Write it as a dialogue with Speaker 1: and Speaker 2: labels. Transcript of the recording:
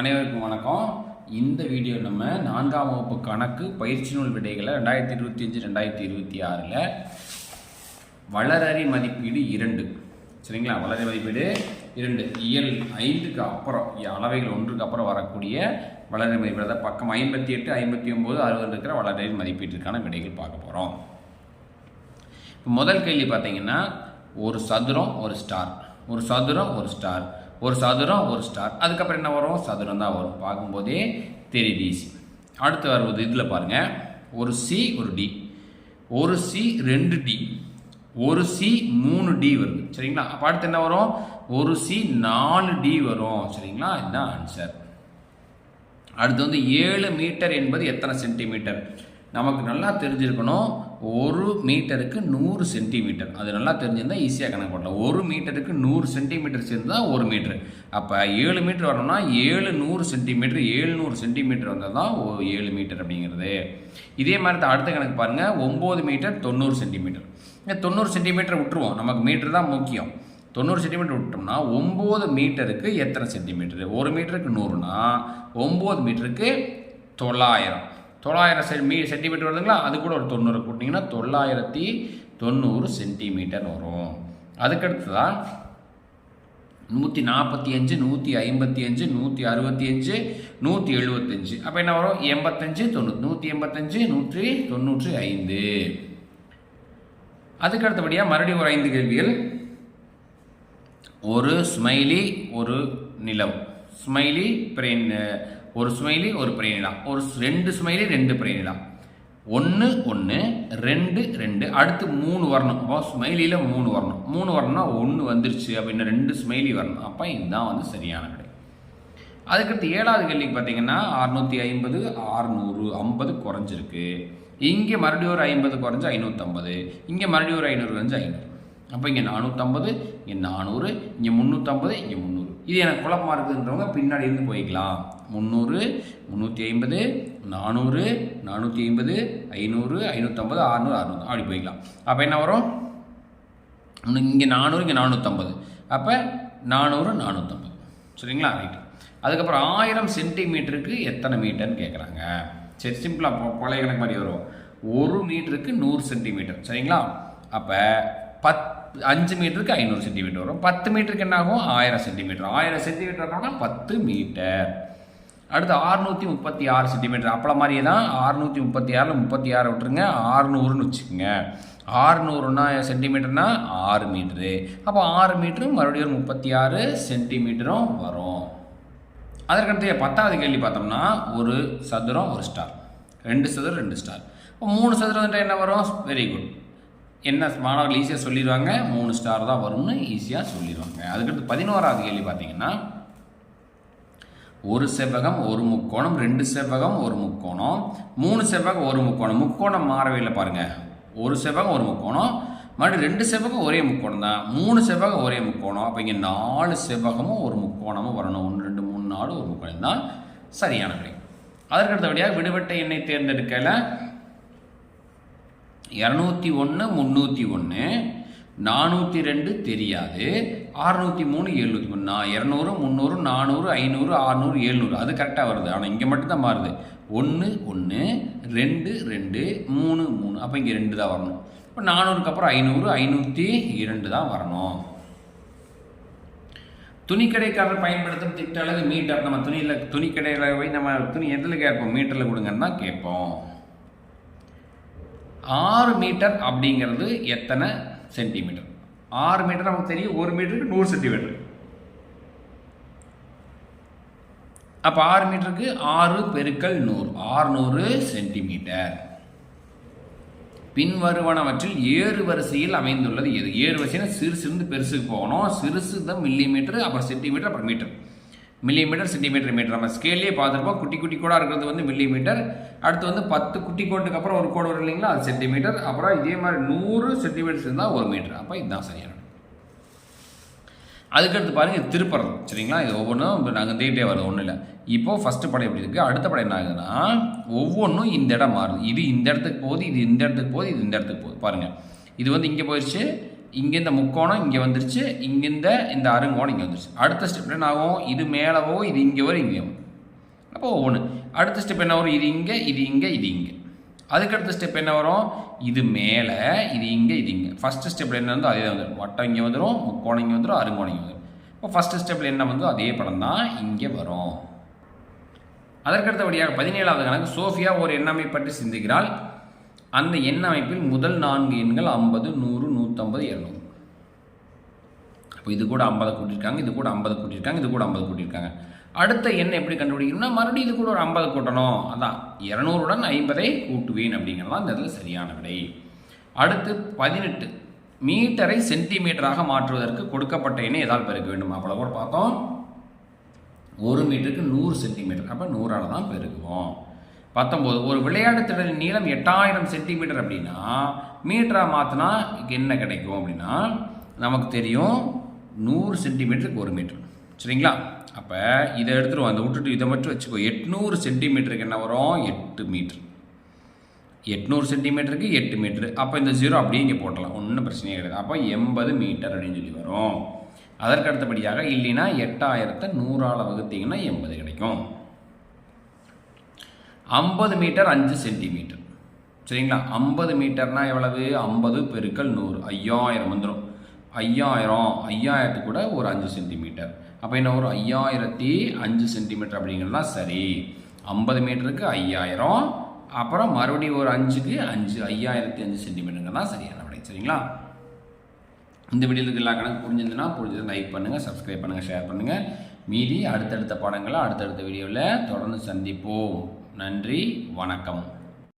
Speaker 1: அனைவருக்கும் வணக்கம். இந்த வீடியோ நம்ம நான்காம் வகுப்பு கணக்கு பயிற்சி நூல் விடைகளை ரெண்டாயிரத்தி இருபத்தி அஞ்சு ரெண்டாயிரத்தி இருபத்தி ஆறில் வளரறி மதிப்பீடு இரண்டு. சரிங்களா? வளரறி மதிப்பீடு இரண்டு. இயல் ஐந்துக்கு அப்புறம் அளவைகள் ஒன்றுக்கு அப்புறம் வரக்கூடிய வளரறி மதிப்பீடு. அதாவது பக்கம் ஐம்பத்தி எட்டு ஐம்பத்தி ஒம்பது அறுபது இருக்கிற வளரறி மதிப்பீட்டிற்கான விடைகள் பார்க்க போகிறோம் இப்போ முதல் கேள்வி பார்த்தீங்கன்னா ஒரு சதுரம் ஒரு ஸ்டார் ஒரு சதுரம் ஒரு ஸ்டார் ஒரு சதுரம் ஒரு ஸ்டார் அதுக்கப்புறம் என்ன வரும்? சதுரம் தான் வரும். பார்க்கும்போதே தெரியுது ஈஸி அடுத்து வருவது இதில் பாருங்கள் ஒரு சி ஒரு டி ஒரு சி ரெண்டு டி ஒரு சி மூணு டி வருது. சரிங்களா? அப்போ அடுத்து என்ன வரும்? ஒரு சி நாலு டி வரும். சரிங்களா? இதுதான் ஆன்சர் அடுத்து வந்து ஏழு மீட்டர் என்பது எத்தனை சென்டிமீட்டர் நமக்கு நல்லா தெரிஞ்சிருக்கணும். ஒரு மீட்டருக்கு நூறு சென்டிமீட்டர். அது நல்லா தெரிஞ்சிருந்தால் ஈஸியாக கணக்கு பண்ணலாம். ஒரு மீட்டருக்கு நூறு சென்டிமீட்டர் சேர்ந்து தான் ஒரு மீட்ரு அப்போ ஏழு மீட்டர் வரணும்னா ஏழு நூறு சென்டிமீட்டர் ஏழுநூறு சென்டிமீட்டர் வந்தால் தான் ஓ ஏழு மீட்டர் அப்படிங்கிறது. இதே மாதிரி தான் அடுத்த கணக்கு பாருங்கள் ஒம்பது மீட்டர் தொண்ணூறு சென்டிமீட்டர். தொண்ணூறு சென்டிமீட்டர் விட்டுருவோம். நமக்கு மீட்டர் தான் முக்கியம். தொண்ணூறு சென்டிமீட்டர் விட்டோம்னா ஒம்பது மீட்டருக்கு எத்தனை சென்டிமீட்டரு? ஒரு மீட்டருக்கு நூறுனா ஒம்பது மீட்டருக்கு தொள்ளாயிரம். தொள்ளாயிரம் செ மீ சென்டிமீட்டர் வருதுங்களா? அது கூட ஒரு தொண்ணூறு கூட்டிங்கன்னா தொள்ளாயிரத்தி தொண்ணூறு சென்டிமீட்டர் வரும். அதுக்கடுத்து தான் நூற்றி நாற்பத்தி அஞ்சு நூற்றி ஐம்பத்தி அஞ்சு நூற்றி அறுபத்தி அஞ்சு நூற்றி எழுபத்தஞ்சு அப்போ என்ன வரும்? எண்பத்தஞ்சு தொண்ணூறு நூற்றி எண்பத்தஞ்சு நூற்றி தொண்ணூற்றி ஐந்து. அதுக்கு அடுத்தபடியாக மறுபடியும் ஒரு ஐந்து கேள்விகள். ஒரு ஸ்மைலி ஒரு நிலம் ஸ்மைலி பிரெயின் ஒரு சுமையிலே ஒரு பிரெயினிலா ஒரு ரெண்டு சுமையிலே ரெண்டு பிரெயினிலா ஒன்று ஒன்று ரெண்டு ரெண்டு அடுத்து மூணு வரணும். அப்போ ஸ்மைலியில் மூணு வரணும். மூணு வரணும்னா ஒன்று வந்துருச்சு அப்படின்னு ரெண்டு ஸ்மைலி வரணும். அப்போ இதுதான் வந்து சரியான விடை. அதுக்கடுத்து ஏழாவது கேள்விக்கு பார்த்தீங்கன்னா அறுநூற்றி ஐம்பது அறுநூறு ஐம்பது குறைஞ்சிருக்கு. இங்கே மறுபடியும் ஒரு ஐம்பது குறைஞ்சு ஐநூற்றம்பது இங்கே மறுபடியும் ஒரு ஐநூறு குறைஞ்சி ஐநூறு. அப்போ இங்கே நானூற்றம்பது இங்கே நானூறு இங்கே முந்நூற்றம்பது இங்கே முந்நூறு இது எனக்கு குழப்பமாக இருக்குதுன்றவங்க பின்னாடி இருந்து போய்க்கலாம். முந்நூறு முந்நூற்றி ஐம்பது நானூறு நானூற்றி ஐம்பது ஐநூறு ஐநூற்றம்பது அறநூறு அறுநூறு அப்படி போய்க்கலாம். அப்போ என்ன வரும்? இங்கே நானூறு இங்கே நானூற்றம்பது அப்போ நானூறு நானூற்றம்பது சரிங்களா? ரைட் அதுக்கப்புறம் ஆயிரம் சென்டிமீட்டருக்கு எத்தனை மீட்டர்னு கேட்குறாங்க சரி சிம்பிளாக பழைய கணக்கு மாதிரி வரும் ஒரு மீட்டருக்கு நூறு சென்டிமீட்டர். சரிங்களா? அப்போ பத் அஞ்சு மீட்டருக்கு ஐநூறு சென்டிமீட்டர் வரும். பத்து மீட்டருக்கு என்ன ஆகும் ஆயிரம் சென்டிமீட்டர். ஆயிரம் சென்டிமீட்டர்னா பத்து மீட்டர். அடுத்து ஆறுநூற்றி முப்பத்தி ஆறு சென்டிமீட்டர் அப்பள மாதிரியே தான் ஆறுநூற்றி முப்பத்தி ஆறில் முப்பத்தி ஆறு விட்டுருங்க. ஆறுநூறுன்னு வச்சுக்கோங்க. ஆறுநூறுனா சென்டிமீட்டர்னா ஆறு மீட்ரு அப்போ ஆறு மீட்டரும் மறுபடியும் ஒரு முப்பத்தி ஆறு சென்டிமீட்டரும் வரும். அதற்கடுத்து பத்தாவது கேள்வி பார்த்தோம்னா ஒரு சதுரம் ஒரு ஸ்டார் ரெண்டு சதுரம் ரெண்டு ஸ்டார் இப்போ மூணு சதுரம் என்ன வரும்? வெரி குட் என்ன மாணவர்கள் ஈஸியாக சொல்லிடுவாங்க? மூணு ஸ்டார் தான் வரும்னு ஈஸியாக சொல்லிடுவாங்க. அதுக்கடுத்து பதினோராவது கேள்வி பார்த்தீங்கன்னா ஒரு செவ்வகம் ஒரு முக்கோணம் ரெண்டு செவ்வகம் ஒரு முக்கோணம் மூணு செவ்வகம் ஒரு முக்கோணம். முக்கோணம் மாறவே இல்லை பாருங்க. ஒரு செவ்வகம் ஒரு முக்கோணம். மறுபடியும் ரெண்டு செவ்வகம் ஒரே முக்கோணம் தான். மூணு செவ்வகம் ஒரே முக்கோணம். அப்போ இங்கே நாலு செவ்வகமும் ஒரு முக்கோணமும் வரணும். ஒன்று ரெண்டு மூணு நாலு ஒரு முக்கோணம். தான் சரியான விடை அதற்கு அடுத்தபடியாக விடுபட்ட எண்ணை தேர்ந்தெடுக்கல. இரநூத்தி ஒன்று முந்நூற்றி ஒன்று நானூற்றி ரெண்டு தெரியாது. அறுநூற்றி மூணு எழுநூற்றி மூணு. நான் இரநூறு முந்நூறு நானூறு ஐநூறு அறநூறு எழுநூறு. அது கரெக்டாக வருது. ஆனால் இங்கே மட்டும்தான் மாறுது. ஒன்று ஒன்று ரெண்டு ரெண்டு மூணு மூணு. அப்போ இங்கே ரெண்டு தான் வரணும். இப்போ நானூறுக்கு அப்புறம் ஐநூறு ஐநூற்றி இரண்டு தான் வரணும். துணிக்கடைக்காரர் பயன்படுத்தும் திட்ட அளவு மீட்டர். நம்ம துணியில் துணிக்கடையில் போய் நம்ம துணி எதில் கேட்போம்? மீட்டரில் கொடுங்கன்னு தான் கேட்போம். ஆறு மீட்டர் அப்படிங்கிறது எத்தனை? சென்டிமீட்டர். ஆறு மீட்டர் நமக்கு தெரியும் ஒரு மீட்டருக்கு நூறு சென்டிமீட்டர். அப்போ ஆறு மீட்டருக்கு ஆறு பெருக்கல் நூறு ஆறுநூறு சென்டிமீட்டர். பின்வருவனவற்றில் ஏறு வரிசையில் அமைந்துள்ளது எது? ஏறு வரிசையில் சிறு பெருசுக்கு போகணும். சிறுசு தான் மில்லி மீட்டர் அப்புறம் சென்டிமீட்டர் அப்புறம் metre millimetre centimetre metre நம்ம ஸ்கேல்லே பார்த்துருப்போம். குட்டி குட்டி கோடாக இருக்கிறது வந்து மில்லி மீட்டர் அடுத்து வந்து பத்து குட்டி கோட்டுக்கு அப்புறம் ஒரு கோடு வரும் இல்லைங்களா? அது சென்டிமீட்டர் அப்புறம் இதே மாதிரி நூறு சென்டிமீட்டர் இருந்தால் ஒரு மீட்டர் அப்போ இதுதான் சரியான அதுக்கடுத்து பாருங்கள் இது சரிங்களா? இது ஒவ்வொன்றும் இப்போ நகர்ந்துகிட்டே வருது ஒன்றும் இல்லை. இப்போ ஃபஸ்ட்டு படம் எப்படி இருக்குது அடுத்த படம் என்ன ஆகுதுன்னா ஒவ்வொன்றும் இந்த இடம் மாறுது. இது இந்த இடத்துக்கு போகுது இது இந்த இடத்துக்கு போகுது இது இந்த இடத்துக்கு போகுது. பாருங்கள் இது வந்து இங்கே போயிடுச்சு இங்கே இந்த முக்கோணம் இங்கே வந்துருச்சு இங்கேருந்த இந்த அருங்கோணம் இங்கே வந்துருச்சு. அடுத்த ஸ்டெப் என்ன ஆகும்? இது மேலவோ இது இங்கே வரும் இங்கே வரும். அப்போ ஒவ்வொன்று அடுத்த ஸ்டெப் என்ன வரும்? இது இங்கே இது இங்கே இது இங்கே. அதுக்கடுத்த ஸ்டெப் என்ன வரும்? இது மேலே இது இங்கே இது இங்கே. ஃபஸ்ட்டு ஸ்டெப்பில் என்ன வந்து அதே தான் வந்துடும் வட்டம் இங்கே வந்துடும் முக்கோணம் இங்கே வந்துடும் அருங்கோணம் இங்கே வந்துடும் இப்போ ஃபஸ்ட்டு ஸ்டெப்பில் என்ன வந்தோ அதே படம் தான் இங்கே வரும். அதற்கடுத்தபடியாக பதினேழாவது கணக்கு சோஃபியா ஒரு எண்ணமை பற்றி சிந்திக்கிறாள். அந்த எண் அமைப்பில் முதல் நான்கு எண்கள் ஐம்பது நூறு நூறு நூற்றம்பது இரநூறு அப்போ இது கூட ஐம்பதை கூட்டியிருக்காங்க இது கூட ஐம்பது கூட்டியிருக்காங்க இது கூட ஐம்பது கூட்டியிருக்காங்க. அடுத்த எண்ணெய் எப்படி கண்டுபிடிக்கணும்னா மறுபடியும் இது கூட ஒரு ஐம்பது கூட்டணும். அதான் இரநூறுடன் ஐம்பதை கூட்டுவேன் அப்படிங்கிறது தான் இந்த இதில் சரியான விடை. அடுத்து பதினெட்டு. மீட்டரை சென்டிமீட்டராக மாற்றுவதற்கு கொடுக்கப்பட்ட எண்ணை எதால் பெருக்க வேண்டும்? அவ்வளோ கூட பார்த்தோம். ஒரு மீட்டருக்கு நூறு சென்டிமீட்டர். அப்போ நூறால் தான் பெருக்குவோம். பத்தொம்போது ஒரு விளையாட்டு திடலின் நீளம் எட்டாயிரம் சென்டிமீட்டர் அப்படின்னா மீட்டராக மாற்றினா என்ன கிடைக்கும் அப்படின்னா நமக்கு தெரியும் நூறு சென்டிமீட்டருக்கு ஒரு மீட்டர். சரிங்களா? அப்போ இதை எடுத்துருவோம் அந்த விட்டுட்டு இதை மட்டும் வச்சுக்கோ. எட்நூறு சென்டிமீட்டருக்கு என்ன வரும்? எட்டு மீட்ரு எட்நூறு சென்டிமீட்டருக்கு எட்டு மீட்ரு அப்போ இந்த ஜீரோ அப்படியே இங்கே போட்டலாம். ஒன்றும் பிரச்சனையே கிடையாது. அப்போ எண்பது மீட்டர் அப்படின்னு சொல்லி வரும். அதற்கு அடுத்தபடியாக இல்லைன்னா எட்டாயிரத்தை நூறால் வகுத்தீங்கன்னா எண்பது கிடைக்கும். ஐம்பது மீட்டர் அஞ்சு சென்டிமீட்டர். சரிங்களா? ஐம்பது மீட்டர்னால் எவ்வளவு? ஐம்பது பெருக்கல் நூறு. ஐயாயிரம் வந்துடும் ஐயாயிரம். ஐயாயிரத்து கூட ஒரு அஞ்சு சென்டிமீட்டர். அப்போ என்ன ஒரு ஐயாயிரத்தி அஞ்சு சென்டிமீட்டர் அப்படிங்கிறது சரி. ஐம்பது மீட்டருக்கு ஐயாயிரம். அப்புறம் மறுபடியும் ஒரு அஞ்சுக்கு அஞ்சு. ஐயாயிரத்தி அஞ்சு சென்டிமீட்டருங்க தான் சரியான விடை. சரிங்களா? இந்த வீடியோவுக்கு எல்லா கணக்கு புரிஞ்சிருந்துன்னா புரிஞ்சது லைக் பண்ணுங்கள் சப்ஸ்கிரைப் பண்ணுங்கள் ஷேர் பண்ணுங்கள் மீதி அடுத்தடுத்த பாடங்களை அடுத்தடுத்த வீடியோவில் தொடர்ந்து சந்திப்போம். நன்றி வணக்கம்.